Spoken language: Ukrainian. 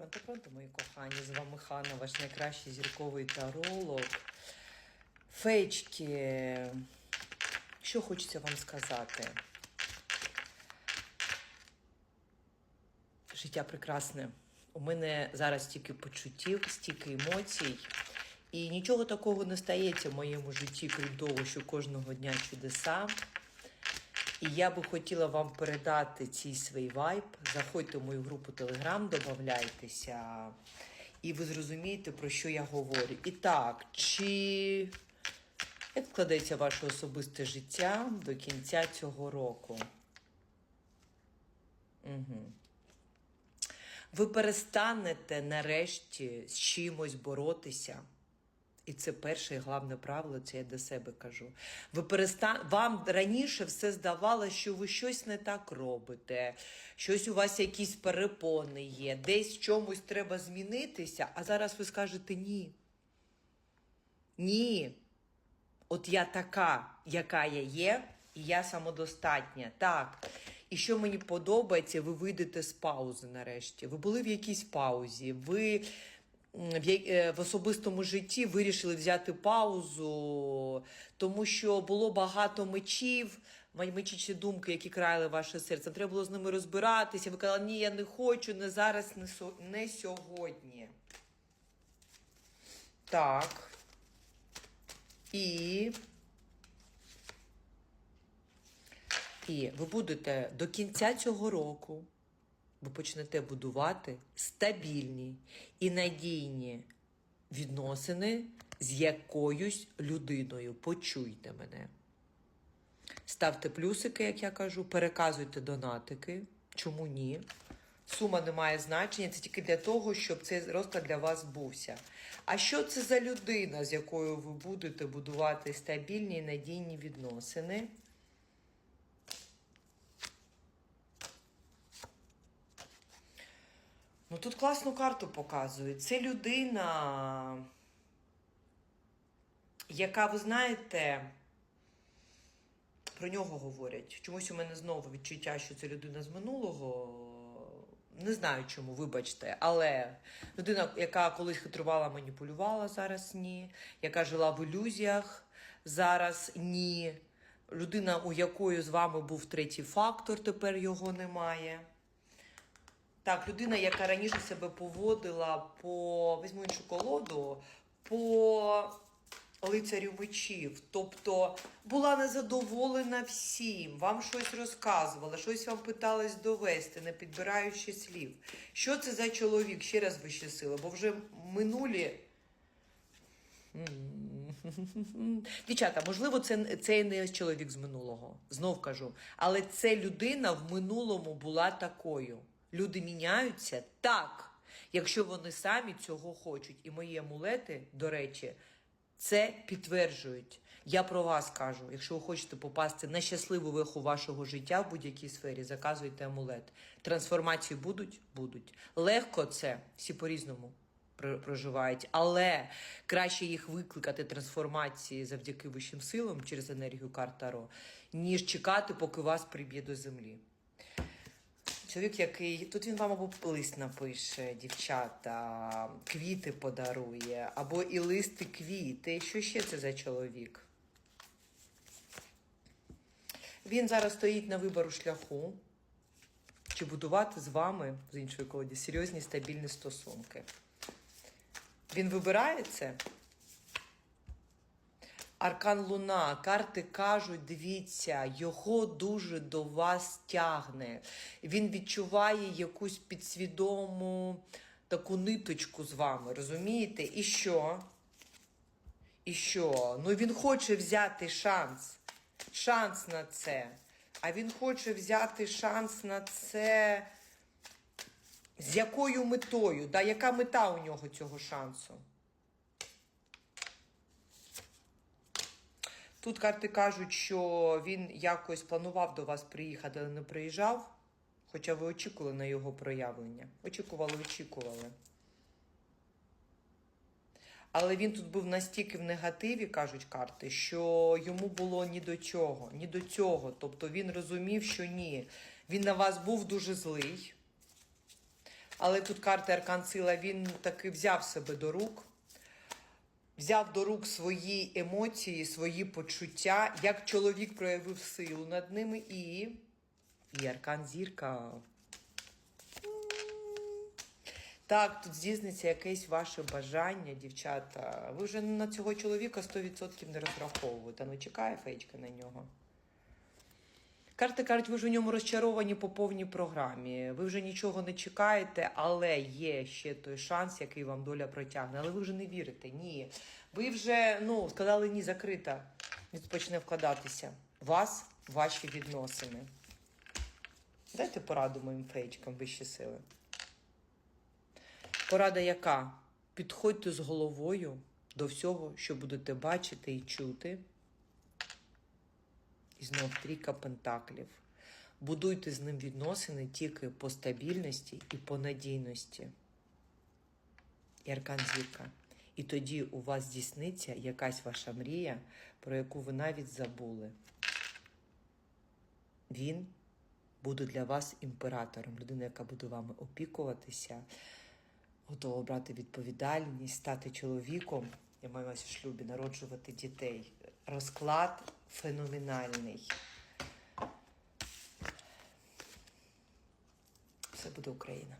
Пронто, пронто, мої кохані, з вами Хана, ваш найкращий зірковий таролог. Фейчки, що хочеться вам сказати? Життя прекрасне. У мене зараз стільки почуттів, стільки емоцій. І нічого такого не стається в моєму житті, крім того, що кожного дня чудеса. І я би хотіла вам передати цей свій вайб. Заходьте в мою групу Telegram, додавайтеся, і ви зрозумієте, про що я говорю. І так, чи як складеться ваше особисте життя до кінця цього року? Угу. Ви перестанете нарешті з чимось боротися. І це перше і головне правило, це я до себе кажу. Ви перестан... Вам раніше все здавалося, що ви щось не так робите, щось у вас якісь перепони є, десь чомусь треба змінитися, а зараз ви скажете ні. Ні. От я така, яка я є, і я самодостатня. Так. І що мені подобається, ви вийдете з паузи нарешті. Ви були в якійсь паузі, ви е, в особистому житті вирішили взяти паузу, тому що було багато мечів, м- мечічі думки, які краяли ваше серце. Треба було з ними розбиратися. Ви казали, ні, я не хочу, не зараз, не сьогодні. Так. І. І ви будете до кінця цього року, ви почнете будувати стабільні і надійні відносини з якоюсь людиною. Почуйте мене. Ставте плюсики, як я кажу, переказуйте донатики. Чому ні? Сума не має значення, це тільки для того, щоб цей розклад для вас бувся. А що це за людина, з якою ви будете будувати стабільні і надійні відносини? Ну тут класну карту показують. Це людина, яка, ви знаєте, про нього говорять. Чомусь у мене знову відчуття, що це людина з минулого. Не знаю чому, вибачте, але людина, яка колись хитрувала, маніпулювала, зараз ні. Яка жила в ілюзіях, зараз ні. Людина, у якої з вами був третій фактор, тепер його немає. Так, людина, яка раніше себе поводила по візьму іншу колоду, по лицарю мечів. Тобто була незадоволена всім, вам щось розказувала, щось вам питалась довести, не підбираючи слів. Що це за чоловік? Ще раз вище сили, бо вже минулі. Дівчата, можливо, це, це не чоловік з минулого. Знов кажу. Але це людина в минулому була такою. Люди міняються так, якщо вони самі цього хочуть. І мої амулети, до речі, це підтверджують. Я про вас кажу. Якщо ви хочете попасти на щасливу виху вашого життя в будь-якій сфері, заказуйте амулет. Трансформації будуть? Будуть. Легко це, всі по-різному проживають, але краще їх викликати трансформації завдяки вищим силам через енергію карт Таро, ніж чекати, поки вас приб'є до землі. Чоловік, який тут він вам або лист напише, дівчата, квіти подарує, або і листи квіти. Що ще це за чоловік? Він зараз стоїть на вибору шляху, чи будувати з вами, з іншої колоді, серйозні стабільні стосунки. Він вибирає це. Аркан Луна, карти кажуть, дивіться, його дуже до вас тягне. Він відчуває якусь підсвідому таку ниточку з вами, розумієте? І що? І що? Ну він хоче взяти шанс. Шанс на це. А він хоче взяти шанс на це. З якою метою? Да, яка мета у нього цього шансу? Тут карти кажуть, що він якось планував до вас приїхати, але не приїжджав. Хоча ви очікували на його проявлення. Очікували, очікували. Але він тут був настільки в негативі, кажуть карти, що йому було ні до чого, ні до цього. Тобто він розумів, що ні. Він на вас був дуже злий. Але тут карта Аркан Сила, він таки взяв себе до рук, взяв до рук свої емоції, свої почуття, як чоловік проявив силу над ними і. І Аркан Зірка. Так, тут здійсниться якесь ваше бажання, дівчата. Ви вже на цього чоловіка 100% не розраховуєте. Ну, чекає феєчка на нього. Карти кажуть, ви ж у ньому розчаровані по повній програмі. Ви вже нічого не чекаєте, але є ще той шанс, який вам доля протягне. Але ви вже не вірите. Ні. Ви вже ну, сказали ні, закрита. Він почне вкладатися. Вас, ваші відносини. Дайте пораду моїм феєчкам вищі сили. Порада яка? Підходьте з головою до всього, що будете бачити і чути. І знов трійка пентаклів. Будуйте з ним відносини тільки по стабільності і по надійності. І аркан зірка. І тоді у вас здійсниться якась ваша мрія, про яку ви навіть забули. Він буде для вас імператором, людина, яка буде вами опікуватися, готова брати відповідальність, стати чоловіком. Я маю на увазі в шлюбі, народжувати дітей. Розклад феноменальний. Все буде Україна.